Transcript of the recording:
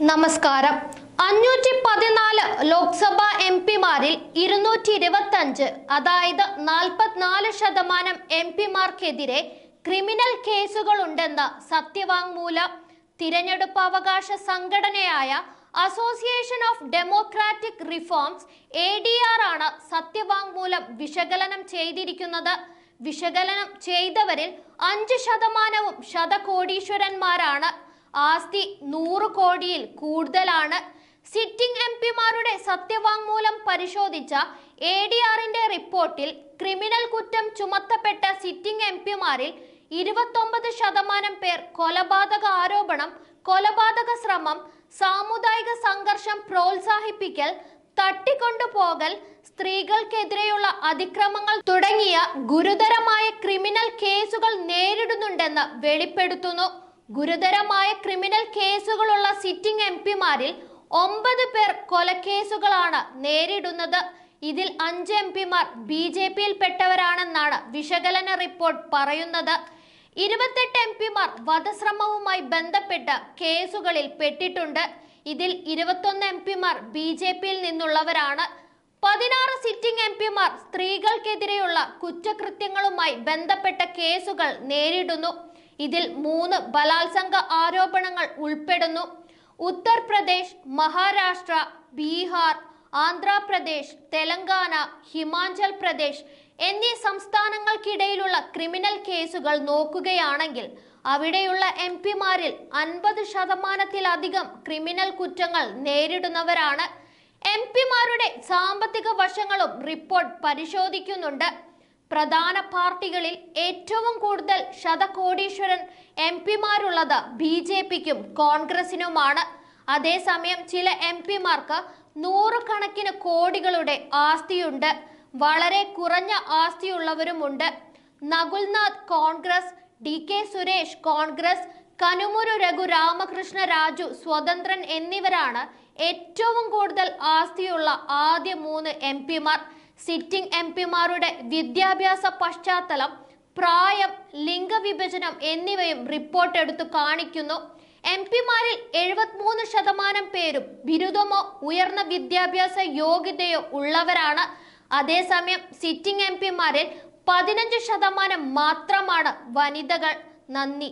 നമസ്കാരം. അഞ്ഞൂറ്റി പതിനാല് ലോക്സഭാ എം പിമാരിൽ ഇരുന്നൂറ്റി ഇരുപത്തി അഞ്ച് അതായത് നാൽപ്പത്തിനാല് ശതമാനം എം പിമാർക്കെതിരെ ക്രിമിനൽ കേസുകളുണ്ടെന്ന് സത്യവാങ്മൂലം തിരഞ്ഞെടുപ്പ് അവകാശ സംഘടനയായ Association of Democratic Reforms A D R ആണ് സത്യവാങ്മൂലം വിശകലനം ചെയ്തിരിക്കുന്നത്. വിശകലനം ചെയ്തവരിൽ അഞ്ച് ശതമാനവും ശതകോടീശ്വരന്മാരാണ് ആസ്തി നൂറ് കോടിയിൽ കൂടുതലാണ്. സിറ്റിംഗ് എം പിമാരുടെ സത്യവാങ്മൂലം പരിശോധിച്ച എ ഡി ആറിന്റെ റിപ്പോർട്ടിൽ ക്രിമിനൽ കുറ്റം ചുമത്തപ്പെട്ട സിറ്റിംഗ് എം പിമാരിൽ ഇരുപത്തൊമ്പത് ശതമാനം പേർ കൊലപാതക ആരോപണം കൊലപാതക ശ്രമം സാമുദായിക സംഘർഷം പ്രോത്സാഹിപ്പിക്കൽ തട്ടിക്കൊണ്ടുപോകൽ സ്ത്രീകൾക്കെതിരെയുള്ള അതിക്രമങ്ങൾ തുടങ്ങിയ ഗുരുതരമായ ക്രിമിനൽ കേസുകൾ നേരിടുന്നുണ്ടെന്ന് വെളിപ്പെടുത്തുന്നു. ഗുരുതരമായ ക്രിമിനൽ കേസുകളുള്ള സിറ്റിംഗ് എം പിമാരിൽ ഒമ്പത് പേർ കൊലക്കേസുകളാണ് നേരിടുന്നത്. ഇതിൽ അഞ്ച് എം പിമാർ ബി ജെ പിയിൽ പെട്ടവരാണെന്നാണ് വിശകലന റിപ്പോർട്ട് പറയുന്നത്. ഇരുപത്തെട്ട് എം പിമാർ വധശ്രമവുമായി ബന്ധപ്പെട്ട കേസുകളിൽ പെട്ടിട്ടുണ്ട്. ഇതിൽ ഇരുപത്തൊന്ന് എം പിമാർ ബി ജെ പിയിൽ നിന്നുള്ളവരാണ്. പതിനാറ് സിറ്റിംഗ് എം പിമാർ സ്ത്രീകൾക്കെതിരെയുള്ള കുറ്റകൃത്യങ്ങളുമായി ബന്ധപ്പെട്ട കേസുകൾ നേരിടുന്നു. ഇതിൽ മൂന്ന് ബലാത്സംഗ ആരോപണങ്ങൾ ഉൾപ്പെടുന്നു. ഉത്തർപ്രദേശ് മഹാരാഷ്ട്ര ബീഹാർ ആന്ധ്രാപ്രദേശ് തെലങ്കാന ഹിമാചൽ പ്രദേശ് എന്നീ സംസ്ഥാനങ്ങൾക്കിടയിലുള്ള ക്രിമിനൽ കേസുകൾ നോക്കുകയാണെങ്കിൽ അവിടെയുള്ള എം പിമാരിൽ അൻപത് ശതമാനത്തിലധികം ക്രിമിനൽ കുറ്റങ്ങൾ നേരിടുന്നവരാണ്. എം പിമാരുടെ സാമ്പത്തിക വശങ്ങളും റിപ്പോർട്ട് പരിശോധിക്കുന്നുണ്ട്. പ്രധാന പാർട്ടികളിൽ ഏറ്റവും കൂടുതൽ ശതകോടീശ്വരൻ എം പിമാരുള്ളത് ബി ജെ പിക്കും കോൺഗ്രസിനുമാണ്. അതേസമയം ചില എം പിമാർക്ക് നൂറുകണക്കിന് കോടികളുടെ ആസ്തിയുണ്ട്. വളരെ കുറഞ്ഞ ആസ്തിയുള്ളവരുമുണ്ട്. നകുൽനാഥ് കോൺഗ്രസ് ഡി കെ സുരേഷ് കോൺഗ്രസ് കനുമുരു രഘു രാമകൃഷ്ണ രാജു സ്വതന്ത്രൻ എന്നിവരാണ് ഏറ്റവും കൂടുതൽ ആസ്തിയുള്ള ആദ്യ മൂന്ന് എം പിമാർ. സിറ്റിംഗ് എം പിമാരുടെ വിദ്യാഭ്യാസ പശ്ചാത്തലം പ്രായം ലിംഗവിഭജനം എന്നിവയും റിപ്പോർട്ട് എടുത്തു കാണിക്കുന്നു. എം പിമാരിൽ എഴുപത്തിമൂന്ന് ശതമാനം പേരും ബിരുദമോ ഉയർന്ന വിദ്യാഭ്യാസ യോഗ്യതയോ ഉള്ളവരാണ്. അതേസമയം സിറ്റിംഗ് എം പിമാരിൽ പതിനഞ്ച് ശതമാനം മാത്രമാണ് വനിതകൾ. നന്ദി.